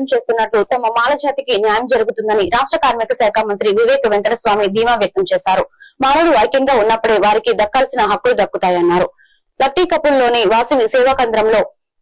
పోరాటం చేస్తున్నట్లు తమ మాల జాతికి న్యాయం జరుగుతుందని రాష్ట్ర కార్మిక శాఖ మంత్రి వివేక వెంకటస్వామి ధీమా వ్యక్తం చేశారు. మాలలు ఐక్యంగా ఉన్నప్పుడే వారికి దక్కాల్సిన హక్కులు దక్కుతాయన్నారు. లట్టికపుల్లోని వాసిని సేవా కేంద్రంలో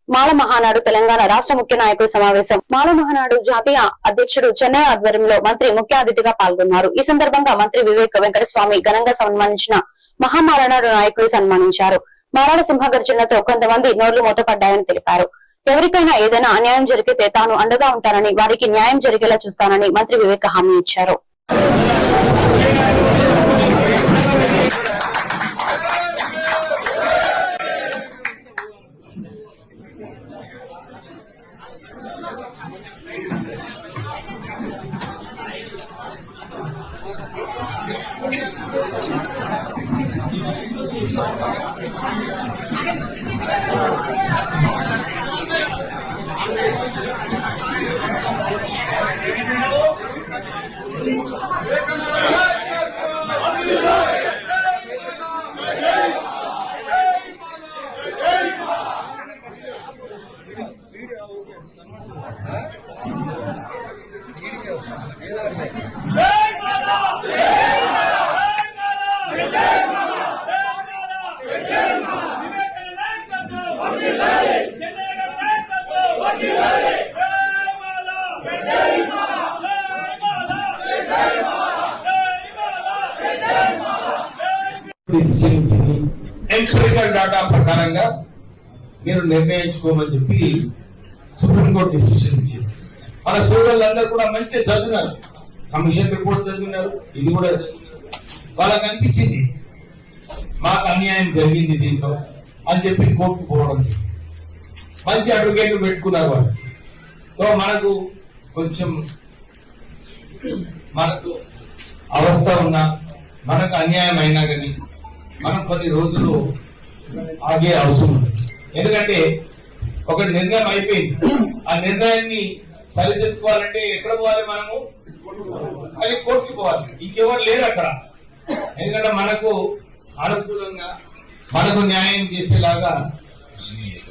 మాల మహానాడు తెలంగాణ రాష్ట్ర ముఖ్య నాయకుల సమావేశం. మాల మహానాడు జాతీయ అధ్యక్షుడు చెన్నై ఆధ్వర్యంలో మంత్రి ముఖ్య అతిథిగా పాల్గొన్నారు. ఈ సందర్భంగా మంత్రి వివేక వెంకటస్వామి ఘనంగా సన్మానించిన మహామాలనాడు నాయకులు సన్మానించారు. మారాడ సింహగర్జనతో కొంతమంది నోర్లు మూతపడ్డాయని తెలిపారు. ఎవరికైనా ఏదైనా అన్యాయం జరిగితే తాను అండగా ఉంటానని వారికి న్యాయం జరిగేలా చూస్తానని మంత్రి వివేక హామీ ఇచ్చారు Thank you. ఎంపిరికల్ డాటా ప్రకారంగా మీరు నిర్ణయించుకోమని చెప్పి సుప్రీంకోర్టు డిసిషన్ ఇచ్చింది. మన సోదరులందరూ కూడా మంచిగా చదివినారు కమిషన్ రిపోర్ట్ చదివినారు ఇది కూడా చదివినారు. వాళ్ళకి అనిపించింది మాకు అన్యాయం జరిగింది దీంట్లో అని చెప్పి కోర్టు పోవడం మంచి అడ్వకేట్లు పెట్టుకున్నారు వాళ్ళు. సో మనకు కొంచెం మనకు అవస్థ ఉన్నా మనకు అన్యాయం అయినా కానీ మనం కొన్ని రోజులు ఆగే అవసరం ఉంది. ఎందుకంటే ఒక నిర్ణయం అయిపోయింది. ఆ నిర్ణయాన్ని సరిదిద్దుకోవాలంటే ఎక్కడ పోవాలి మనము? అది కోర్టుకి పోవాలి. ఇంకెవరు లేరు అక్కడ. ఎందుకంటే మనకు అనుకూలంగా మనకు న్యాయం చేసేలాగా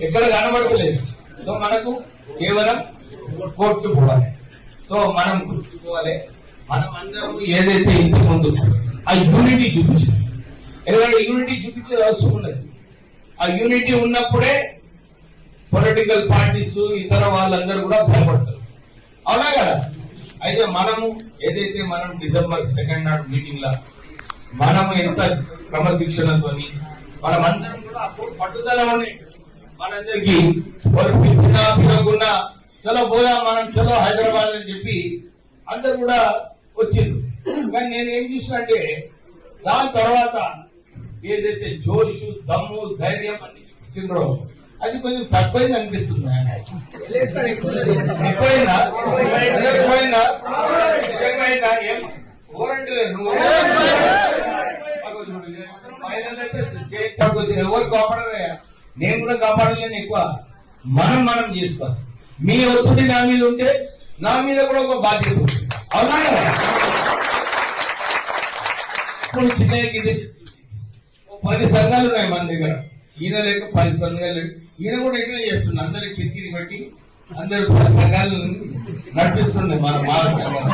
ఎక్కడ కనబడలేదు సో మనకు కేవలం కోర్టుకి పోవాలి. సో మనం గుర్తుకోవాలి మనం ఏదైతే ఇంటి ముందు ఆ యూనిటీ చూపించాలి ఎందుకంటే యూనిటీ చూపించే అవసరం ఉన్నది ఆ యూనిటీ ఉన్నప్పుడే పొలిటికల్ పార్టీస్ ఇతర వాళ్ళందరూ కూడా భయపడతారు. అవునా కదా? అయితే మనము ఏదైతే మనం డిసెంబర్ సెకండ్ నాడు మీటింగ్ లా మనము ఎంత క్రమశిక్షణతోని మనమందరం అందరం కూడా అప్పుడు పట్టుదల ఉండే మనందరికి వారు పిలిచినా పిలవకుండా చలో పోదాం మనం చలో హైదరాబాద్ అని చెప్పి అందరు కూడా వచ్చిండ్రు కానీ నేను ఏం చూసిన అంటే దాని తర్వాత ఏదైతే జోష్ దమ్ము ధైర్యం అన్ని చూపించిండ్రో అది కొంచెం తక్కువైంది అనిపిస్తుంది ఏం? ఓరంటే నువ్వు కప్ వచ్చి ఎవరు కాపాడలే నేను కూడా కాపాడలేను ఎక్కువ. మనం మనం చేసుకోవాలి. మీ ఒత్తిడి నా మీద ఉంటే నా మీద కూడా ఒక బాధ్యత. అవునా ఇప్పుడు చిన్న ఇది పది సంఘాలు ఉన్నాయి మన దగ్గర. ఈయన లేక పది సంఘాలు ఈయన కూడా ఎట్లా చేస్తుంది అందరి కిటికీని బట్టి అందరు పది సంఘాలు నడిపిస్తుండే మన మాల సంఘాలు.